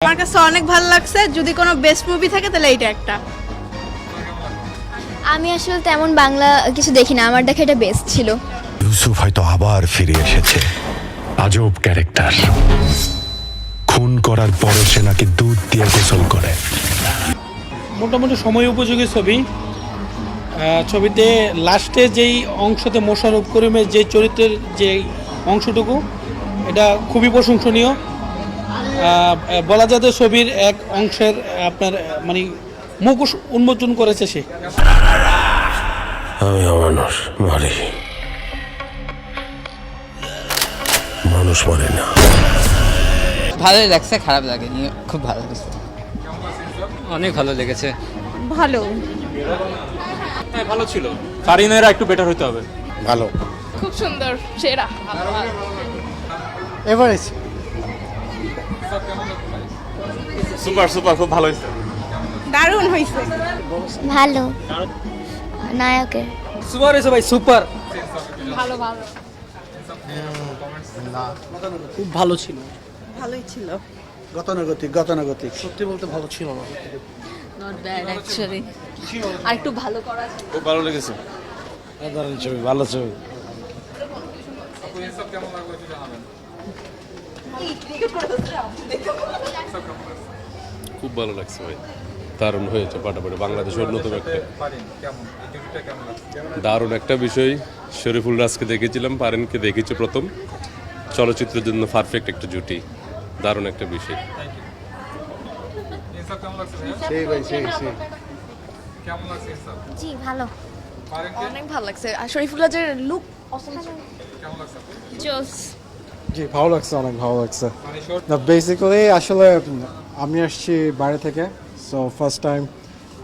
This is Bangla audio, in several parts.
আমার কাছে অনেক ভালো লাগছে যদি কোনো বেস্ট মুভি থাকে তাহলে এইটা একটা। আমি আসলে তেমন বাংলা কিছু দেখি না আমার দেখা এটা বেস্ট ছিল। ইউসুফ হয়তো আবার ফিরে এসেছে। আজব ক্যারেক্টার। খুন করার পরও সে নাকি দুধ দিয়ে গোসল করে। মোটামুটি সময় উপযোগী ছবি। আহ, ছবিতে লাস্টে যেই অংশতে মোশাররফ করিমের যে চরিত্রের যে অংশটুকু এটা খুবই প্রশংসনীয়। বলা যায় যে ছবির এক অংশের আপনার মানে মুখোশ উন্মোচন করেছে সে। আমি অমানুষ মারি মানুষ মরে না। ভালোই লাগছে খারাপ লাগেনি খুব ভালো লাগছে। অনেক ভালো লেগেছে। ভালো। হ্যাঁ ভালো ছিল। ফারিনেরা একটু বেটার হতে হবে। ভালো। খুব সুন্দর সেরা। এভারেজ। সুপার সুপার খুব ভালো হয়েছে। দারুণ হয়েছে। ভালো। নায়কের। সুপার হয়েছে ভাই সুপার ভালো ভালো। খুব ভালো ছিল। ভালোই ছিল। গতানুগতিক গতানুগতিক। সত্যি বলতে ভালো ছিল না। নট ব্যাড অ্যাকচুয়ালি আর একটু ভালো করা খুব ভালো লেগেছে। সাধারণ ছবি ভালো ছবি। খুব ভালো লাগছে ভাই। দারুণ হয়েছে পাটাপাটি। বাংলাদেশের নতুন একটা দারুণ একটা বিষয়। শরীফুল রাজকে দেখেছিলাম পারেনকে দেখেছি প্রথম। চলচ্চিত্রের জন্য পারফেক্ট একটা জুটি। দারুণ একটা বিষয়। সেই ভাই সেই সেই। জি ভালো। অনেক ভালো লাগছে। আর লুক জোস জি ভালো লাগছে অনেক ভালো লাগছে। না বেসিক্যালি আসলে আমি আসছি বাইরে থেকে সো ফার্স্ট টাইম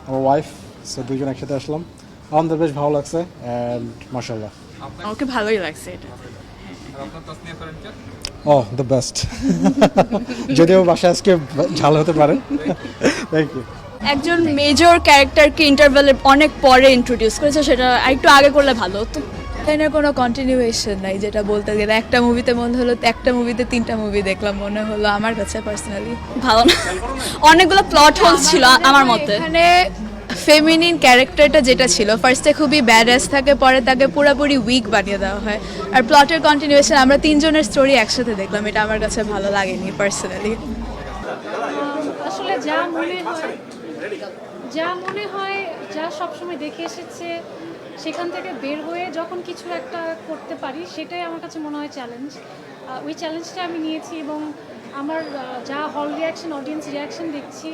আমার ওয়াইফ সো দুজন একসাথে আসলাম। আমাদের বেশ ভালো লাগছে অ্যান্ড আমাকে ভালোই লাগছে এটা। ও দ্য বেস্ট যদিও বাসায় আজকে ঝাল হতে পারে। থ্যাংক ইউ একজন মেজর ক্যারেক্টারকে ইন্টারভেলে অনেক পরে ইন্ট্রোডিউস করেছে সেটা একটু আগে করলে ভালো হতো। এখানে কোনো কন্টিনিউয়েশন নাই যেটা বলতে গেলে একটা মুভিতে মনে হলো একটা মুভিতে তিনটা মুভি দেখলাম মনে হলো আমার কাছে পার্সোনালি ভালো না। অনেকগুলো প্লট হোলস ছিল আমার মতে। এখানে ফেমিনিন ক্যারেক্টারটা যেটা ছিল ফার্স্টে খুবই ব্যাডাস থাকে পরে তাকে পুরোপুরি উইক বানিয়ে দেওয়া হয়। আর প্লটের কন্টিনিউয়েশন আমরা তিনজনের স্টোরি একসাথে দেখলাম এটা আমার কাছে ভালো লাগেনি পার্সোনালি আসলে যা মনে হয় যা মনে হয় যা সবসময় দেখে এসেছে সেখান থেকে বের হয়ে যখন কিছু একটা করতে পারি, সেটাই আমার কাছে মনে হয় চ্যালেঞ্জ ওই চ্যালেঞ্জটা আমি নিয়েছি এবং আমার যা হল রিয়াকশন অডিয়েন্স রিয়াকশন দেখছি,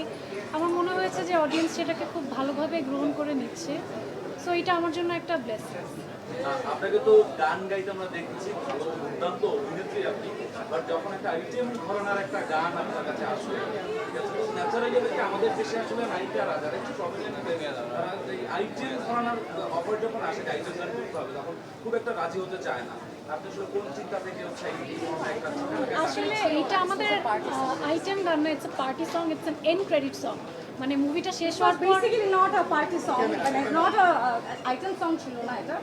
আমার মনে হয়েছে যে অডিয়েন্স সেটাকে খুব ভালোভাবে গ্রহণ করে নিচ্ছে। সো এটা আমার জন্য একটা ব্লেসিং আপনাকে তো গান গাইতে আমরা দেখেছি দুর্দান্ত অভিনেত্রী আপনি। বাট যখন একটা আইটেম ঘরানার একটা গান আপনার কাছে আসে ঠিক আছে তো ন্যাচারালি দেখে আমাদের দেশে আসলে নায়িকারা যারা একটু প্রবলেম তারা এই আইটেম ঘরানার অফার যখন আসে আইটেম গান করতে হবে তখন খুব একটা রাজি হতে চায় না। আপনি আসলে ধরনের এটা আমাদের আইটেম গান না it's party song it's an end credit song মানে মুভিটা শেষ হওয়ার পর basically not a party song মানে নট আ আইটেম সং ছিল না এটা।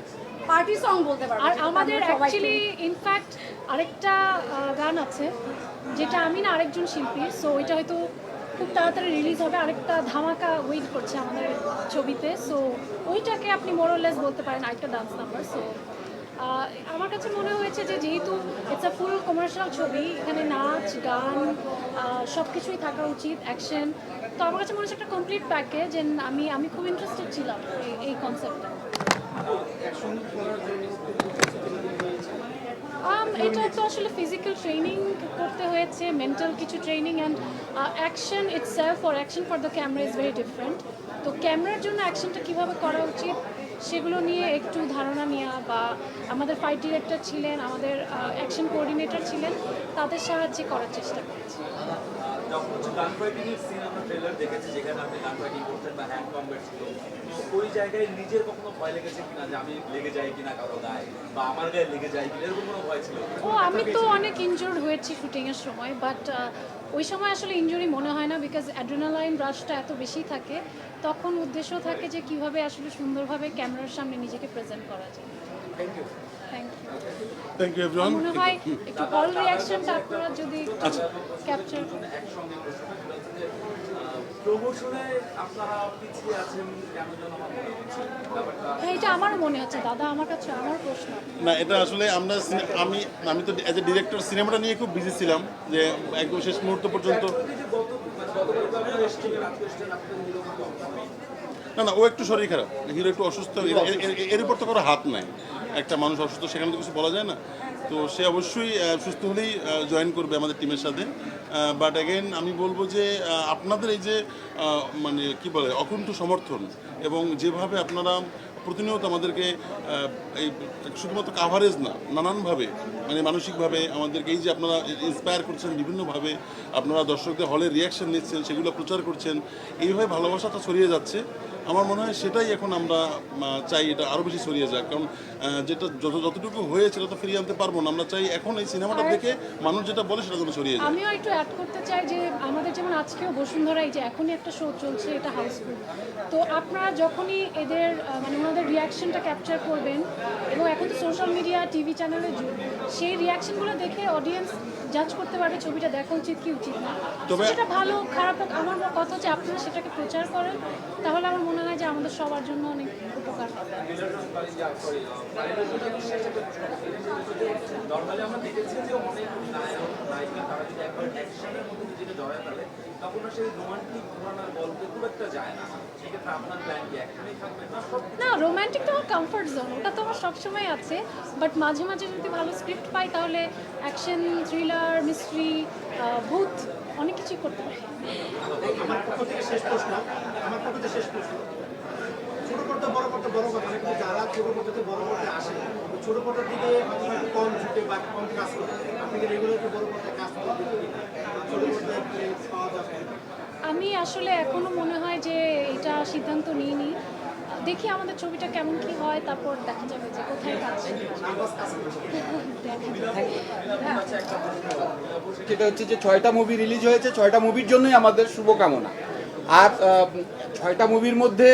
পার্টি সং বলতে পারব আর আমাদের অ্যাকচুয়ালি ইনফ্যাক্ট আরেকটা গান আছে যেটা আমি না আরেকজন শিল্পী সো ওইটা হয়তো খুব তাড়াতাড়ি রিলিজ হবে। আরেকটা ধামাকা ওয়েট করছে আমাদের ছবিতে সো ওইটাকে আপনি মোরলেস বলতে পারেন আরেকটা ডান্স নাম্বার সো আমার কাছে মনে হয়েছে যে যেহেতু ইটস আ ফুল কমার্শিয়াল ছবি এখানে নাচ গান সব কিছুই থাকা উচিত অ্যাকশন তো আমার কাছে মনে হচ্ছে একটা কমপ্লিট প্যাকেজ আমি আমি খুব ইন্টারেস্টেড ছিলাম এই- কনসেপ্টটা Um, এটা তো আসলে ফিজিক্যাল ট্রেনিং করতে হয়েছে মেন্টাল কিছু training and action it's or action for the camera is very different তো ক্যামেরার জন্য অ্যাকশনটা কীভাবে করা উচিত সেগুলো নিয়ে একটু ধারণা নেওয়া বা আমাদের ফাইট ডিরেক্টর ছিলেন আমাদের অ্যাকশন কোঅর্ডিনেটর ছিলেন তাদের সাহায্যে করার চেষ্টা করেছি। ও আমি তো অনেক ইনজোর্ড হয়েছি শুটিংয়ের সময় বাট ওই সময় আসলে ইঞ্জুরি মনে হয় না বিকজ অ্যাড্রেনালাইন রাশটা এত বেশি থাকে তখন উদ্দেশ্য থাকে যে কীভাবে আসলে সুন্দরভাবে ক্যামেরার সামনে নিজেকে প্রেজেন্ট করা যায়। থ্যাংক ইউ থ্যাংক ইউ মনে হয় একটু হল রিয়াকশনটা আপনারা যদি ক্যাপচার প্রমোশনে আপনারা পিছিয়ে আছেন কেন যেন আমার মনে হচ্ছে ব্যাপারটা হ্যাঁ এটা আমারও মনে হচ্ছে, দাদা, আমার কাছে আমার প্রশ্ন। না, এটা আসলে আমরা আমি আমি তো অ্যাজ এ ডিরেক্টর সিনেমাটা নিয়ে খুব বিজি ছিলাম, যে একদম শেষ মুহূর্ত পর্যন্ত। না না, ও একটু শরীর খারাপ, হিরো একটু অসুস্থ এর- উপর তো কোনো হাত নাই। একটা মানুষ অসুস্থ, সেখানে তো কিছু বলা যায় না। তো সে অবশ্যই সুস্থ হলেই জয়েন করবে আমাদের টিমের সাথে। বাট অ্যাগেন আমি বলব যে আপনাদের এই যে মানে কি বলে, অকুণ্ঠ সমর্থন এবং যেভাবে আপনারা প্রতিনিয়ত আমাদেরকে এই শুধুমাত্র কাভারেজ না, নানানভাবে মানে মানসিকভাবে আমাদেরকে এই যে আপনারা ইন্সপায়ার করছেন বিভিন্নভাবে, আপনারা দর্শকদের হলে রিয়াকশন নিচ্ছেন, সেগুলো প্রচার করছেন, এইভাবে ভালোবাসাটা ছড়িয়ে যাচ্ছে। আমার মনে হয় সেটাই এখন আমরা চাই এটা আরও বেশি ছড়িয়ে যাক। কারণ যেটা যত যতটুকু হয়েছে সেটা তো ফিরিয়ে আনতে পারব না। আমরা চাই এখন এই সিনেমাটা দেখে মানুষ যেটা বলে সেটা যেন ছড়িয়ে যায়। আমিও একটু অ্যাড করতে চাই যে আমাদের যেমন আজকেও বসুন্ধরা এই যে এখনই একটা শো চলছে এটা হাউসফুল তো আপনারা যখনই এদের মানে ওনাদের রিয়াকশনটা ক্যাপচার করবেন এবং এখন তো সোশ্যাল মিডিয়া টিভি চ্যানেলের যুগ সেই রিয়াকশনগুলো দেখে অডিয়েন্স জাজ করতে পারবে ছবিটা দেখা উচিত কি উচিত না। তবে- সেটা ভালো খারাপ হোক আমার কথা হচ্ছে আপনারা সেটাকে প্রচার করেন তাহলে আমার মনে হয় যে আমাদের সবার জন্য অনেক উপকার হবে। নর্মালি আমরা দেখেছি যে অনেক নায়ক নায়িকা তারা যদি একবার অ্যাকশনের মধ্যে নিজেকে জড়ায় ফেলে তখন সেই রোমান্টিক ঘোরানোর গল্পে খুব একটা যায় না। সেক্ষেত্রে আপনার প্ল্যান কি? অ্যাকশনেই থাকবে না সব রোমান্টিক তো আমার কমফর্ট জোন ওটা তো আমার সবসময় আছে বাট মাঝে মাঝে যদি ভালো স্ক্রিপ্ট পাই তাহলে অ্যাকশন থ্রিলার মিস্ট্রি ভূত অনেক কিছুই করতে পারি। আমার পক্ষ থেকে শেষ প্রশ্ন আমার পক্ষ থেকে শেষ প্রশ্ন। ছোট পর্দা বড় পর্দা বড় কথা কিন্তু যারা ছোট পর্দাতে বড় পর্দায় আসে ওই ছোট পর্দার দিকে একটু কম ঝুঁকে বা কম কাজ করে। আপনি রেগুলার বড় পর্দায় কাজ করতে ছোট পর্দায় পাওয়া যাবে? আমি আসলে এখনও মনে হয় যে এটা সিদ্ধান্ত নিইনি। দেখি আমাদের ছবিটা কেমন কি হয়, তারপর দেখা যাবে যে কোথায় কাজ সেটা হচ্ছে যে ছয়টা মুভি রিলিজ হয়েছে, ছয়টা মুভির জন্যই আমাদের শুভকামনা। আর ছয়টা মুভির মধ্যে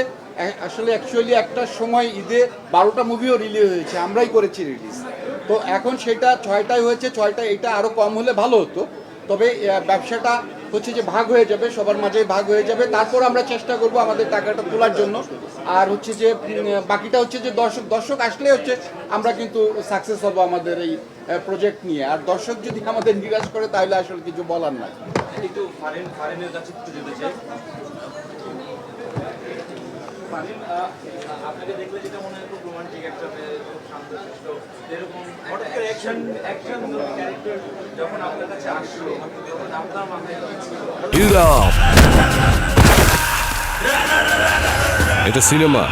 আসলে অ্যাকচুয়ালি একটা সময় ঈদে বারোটা মুভিও রিলিজ হয়েছে, আমরাই করেছি রিলিজ তো এখন সেটা ছয়টাই হয়েছে ছয়টা এটা আরও কম হলে ভালো হতো। তবে ব্যবসাটা হচ্ছে যে ভাগ হয়ে যাবে, সবার মাঝে ভাগ হয়ে যাবে। তারপর আমরা চেষ্টা করব আমাদের টাকাটা তোলার জন্য। আর হচ্ছে যে বাকিটা হচ্ছে যে দর্শক দর্শক আসলে হচ্ছে আমরা কিন্তু সাকসেস হব আমাদের এই প্রজেক্ট নিয়ে। আর দর্শক যদি আমাদের নিরাশ করে, তাহলে আসলে কিছু বলার চাই। আপনাকে দেখলে যেটা মনে হয় খুব রোমান্টিক একটা এটা সিনেমা